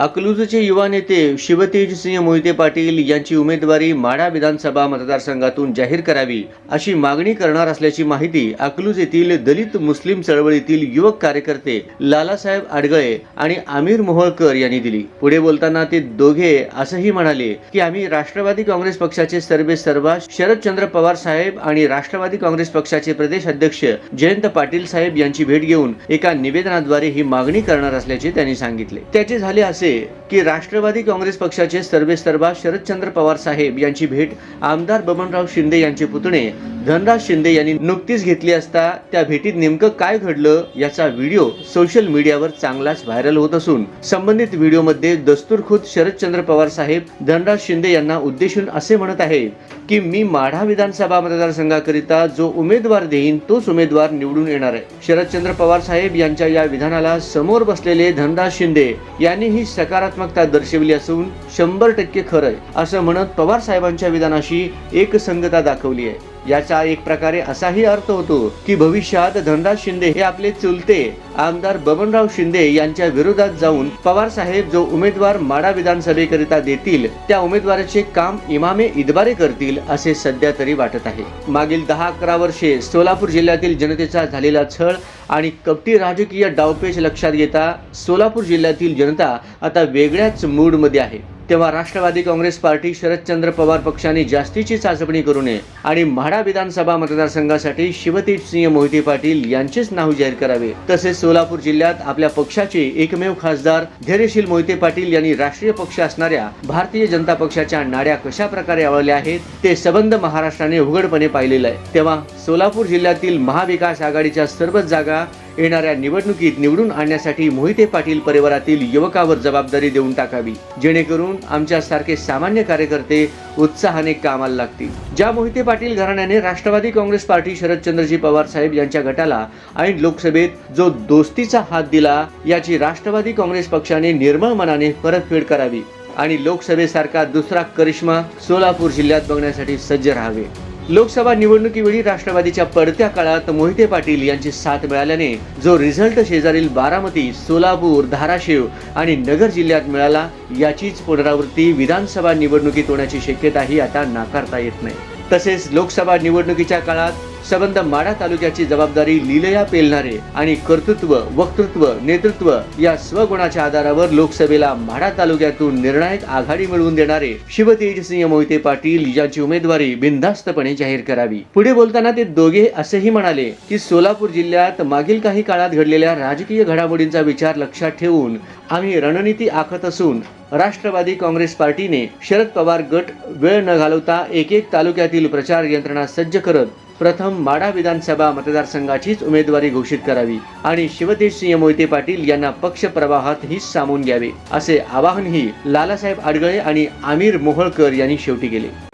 अकलूजचे युवा नेते शिवतेजसिंह मोहिते पाटील यांची उमेदवारी माढा विधानसभा मतदारसंघातून जाहीर करावी अशी मागणी करणार असल्याची माहिती अकलूज येथील दलित मुस्लिम चळवळीतील युवक कार्यकर्ते लालासाहेब आडगळे आणि आमिर मोहोळकर यांनी दिली. पुढे बोलताना ते दोघे असंही म्हणाले की आम्ही राष्ट्रवादी काँग्रेस पक्षाचे सर्वे सर्वा शरदचंद्र पवार साहेब आणि राष्ट्रवादी काँग्रेस पक्षाचे प्रदेश अध्यक्ष जयंत पाटील साहेब यांची भेट घेऊन एका निवेदनाद्वारे ही मागणी करणार असल्याचे त्यांनी सांगितले. त्याचे झाले असे की राष्ट्रवादी काँग्रेस पक्षाचे सर्वेसर्वा शरदचंद्र पवार साहेब यांची भेट आमदार बबनराव शिंदे यांचे पुतणे धनराज शिंदे यांनी नुकतीच घेतली असता त्या भेटीत नेमकं काय घडलं याचा व्हिडिओ सोशल मीडियावर चांगलाच व्हायरल होत असून संबंधित व्हिडिओमध्ये दस्तूरखुद शरदचंद्र पवार साहेब धनराज शिंदे यांना उद्देशून असे म्हणत आहे की मी माढा विधानसभा मतदारसंघाकरिता जो उमेदवार देईन तोच उमेदवार निवडून येणार आहे. शरदचंद्र पवार साहेब यांच्या या विधानाला समोर बसलेले धनराज शिंदे यांनी ही सकारात्मकता दर्शवली असून शंभर टक्के खरं असं म्हणत पवार साहेबांच्या विधानाशी एकसंगता दाखवली आहे. याचा एक प्रकारे असाही अर्थ होतो की भविष्यात धनराज शिंदे हे आपले चुलते आमदार बबनराव शिंदे यांच्या विरोधात जाऊन पवार साहेब जो उमेदवार माडा विधानसभेकरिता देतील त्या उमेदवाराचे काम इमामे इदबारे करतील असे सध्या तरी वाटत आहे. मागील दहा अकरा वर्षे सोलापूर जिल्ह्यातील जनतेचा झालेला छळ आणि कपटी राजकीय डावपेच लक्षात घेता सोलापूर जिल्ह्यातील जनता आता वेगळ्याच मूडमध्ये आहे. तेव्हा राष्ट्रवादी काँग्रेस पार्टी शरदचंद्र पवार पक्षाने जास्तीची चाचपणी करू नये आणि म्हाडा विधानसभा मतदारसंघासाठी शिवतेजसिंह मोहिते पाटील यांचेच नाव जाहीर करावे. तसेच सोलापूर जिल्ह्यात आपल्या पक्षाचे एकमेव खासदार धैर्यशील मोहिते पाटील यांनी राष्ट्रीय पक्ष असणाऱ्या भारतीय जनता पक्षाच्या नाड्या कशा प्रकारे आवळल्या आहेत ते सबंध महाराष्ट्राने उघडपणे पाहिलेलं आहे. तेव्हा सोलापूर जिल्ह्यातील महाविकास आघाडीच्या सर्वच जागा येणाऱ्या निवडणुकीत निवडून आणण्यासाठी मोहिते पाटील परिवारातील युवकावर जबाबदारी देऊन टाकावी. जेणेकरून आमच्या सारखे सामान्य कार्यकर्ते उत्साहाने कामाला लागतील. ज्या मोहिते पाटील घराण्याने राष्ट्रवादी काँग्रेस पार्टी शरदचंद्रजी पवार साहेब यांच्या गटाला आणि लोकसभेत जो दोस्तीचा हात दिला याची राष्ट्रवादी काँग्रेस पक्षाने निर्मळ मनाने परतफेड करावी आणि लोकसभेसारखा दुसरा करिश्मा सोलापूर जिल्ह्यात बघण्यासाठी सज्ज राहावे. लोकसभा निवडणुकीवेळी राष्ट्रवादीच्या पडत्या काळात मोहिते पाटील यांची साथ मिळाल्याने जो रिझल्ट शेजारील बारामती सोलापूर धाराशिव आणि नगर जिल्ह्यात मिळाला याचीच पुनरावृत्ती विधानसभा निवडणुकीत होण्याची शक्यताही आता नाकारता येत नाही. तसेच लोकसभा निवडणुकीच्या काळात सबंध माडा तालुक्याची जबाबदारी लिलया पेलणारे आणि कर्तृत्व वक्तृत्व नेतृत्व या स्वगुणाच्या आधारावर लोकसभेला माढा तालुक्यातून निर्णायक आघाडी मिळवून देणारे शिवतेजसिंह मोहिते पाटील यांची उमेदवारी बिनधास्तपणे जाहीर करावी. पुढे बोलताना ते दोघे असेही म्हणाले की सोलापूर जिल्ह्यात मागील काही काळात घडलेल्या राजकीय घडामोडींचा विचार लक्षात ठेवून आम्ही रणनीती आखत असून राष्ट्रवादी काँग्रेस पार्टीने शरद पवार गट वेळ न घालवता एक एक तालुक्यातील प्रचार यंत्रणा सज्ज करत प्रथम माडा विधानसभा मतदारसंघाचीच उमेदवारी घोषित करावी आणि शिवतेजसिंह मोहिते पाटील यांना पक्ष प्रवाहातही सामून घ्यावे असे आवाहनही लालासाहेब आडगळे आणि आमिर मोहळकर यांनी शेवटी केले.